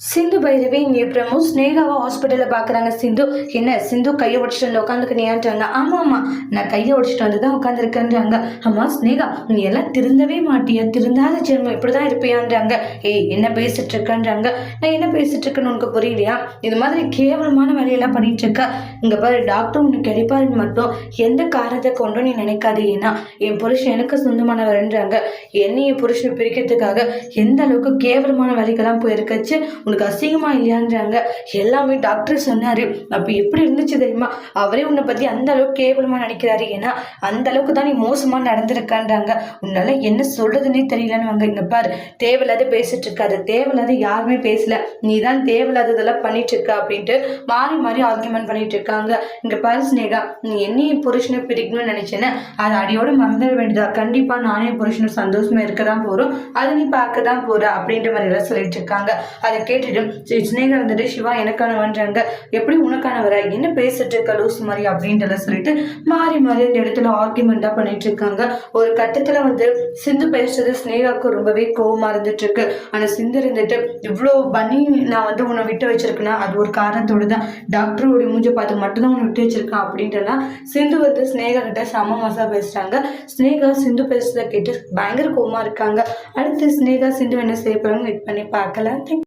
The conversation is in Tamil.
சிந்து பைரவி இங்கே பிரமு ஸ்னேகாவை ஹாஸ்பிட்டலில் பார்க்குறாங்க சிந்து என்ன சிந்து கையை உடச்சிட்டு வந்து உட்காந்துக்கினியான்றாங்க ஆமாம் ஆமாம் நான் கையை உடச்சிட்டு வந்து தான் உட்காந்துருக்கேன்றாங்க ஆமாம் ஸ்னேகா நீ எல்லாம் திருந்தவே மாட்டியா திருந்தாத ஜென்மம் இப்படி தான் இருப்பியான்றாங்க. ஏய் என்ன பேசிட்டு இருக்கேன்றாங்க நான் என்ன பேசிட்டு இருக்கேன்னு உனக்கு புரியலையா? இது மாதிரி கேவலமான வேலையெல்லாம் பண்ணிட்டு இருக்க இங்கே பாரு டாக்டர் உனக்கு கிடைப்பாருன்னு மட்டும் எந்த காரணத்தை கொண்டும் நீ நினைக்காது ஏன்னா என் புருஷன் எனக்கு சொந்தமானவர்ன்றாங்க. என் புருஷனை பிரிக்கிறதுக்காக எந்த அளவுக்கு கேவலமான வேலைக்கெல்லாம் போயிருக்கச்சு. உனக்கு அசிங்கமா இல்லையான்றாங்க. எல்லாமே டாக்டர் சொன்னாரு. அப்போ எப்படி இருந்துச்சு தெரியுமா? அவரே உன்னை பத்தி அந்த அளவுக்கு கேவலமா நினைக்கிறாரு. ஏன்னா அந்த அளவுக்கு தான் நீ மோசமா நடந்திருக்கான்றாங்க. உன்னால என்ன சொல்றதுன்னே தெரியலன்னு வாங்க இங்க பாரு. தேவையில்லாத பேசிட்டு இருக்காரு. தேவையில்லாத யாருமே பேசல. நீ தான் தேவையில்லாததெல்லாம் பண்ணிட்டு இருக்க அப்படின்ட்டு மாறி மாறி ஆர்கியூமெண்ட் பண்ணிட்டு இருக்காங்க. இங்க பாரு ஸ்னேகா நீ என்னையும் புருஷனை பிரிக்கணும்னு நினைச்சேன்னு அதை அடியோட மறந்துட வேண்டியதா? கண்டிப்பா நானே புருஷனும் சந்தோஷமா இருக்க தான் போறோம். அதை நீ பார்க்க தான் போற அப்படின்ற மாதிரி எல்லாம் சொல்லிட்டு இருக்காங்க. அதை கேட்டுட்டு சரி, சினேகா இருந்துட்டு சிவா எனக்கானவன்றாங்க எப்படி உனக்கானவரா? என்ன பேசிட்டு இருக்க லூஸ் மாதிரி? அப்படின்றத சொல்லிட்டு மாறி மாறி அந்த இடத்துல ஆர்குமெண்டா பண்ணிட்டு இருக்காங்க. ஒரு கட்டத்துல வந்து சிந்து பேசுறது ஸ்னேகாவுக்கு ரொம்பவே கோவமா இருந்துட்டு இருக்கு ஆனா சிந்து இருந்துட்டு இவ்வளோ பண்ணி நான் வந்து உன்னை விட்டு வச்சிருக்கேன்னா அது ஒரு காரணத்தோடு தான் டாக்டருடைய மூஞ்ச பார்த்து மட்டும்தான் உன்னை விட்டு வச்சிருக்கேன். அப்படின்றலாம் சிந்து வந்து ஸ்னேகா கிட்ட சம மாசா பேசுறாங்க. ஸ்னேகா சிந்து பேசுறத கேட்டு பயங்கர கோவமா இருக்காங்க. அடுத்து ஸ்னேகா சிந்து என்ன செய்ய போறாங்க வெயிட் பண்ணி பார்க்கலாம். தேங்க்.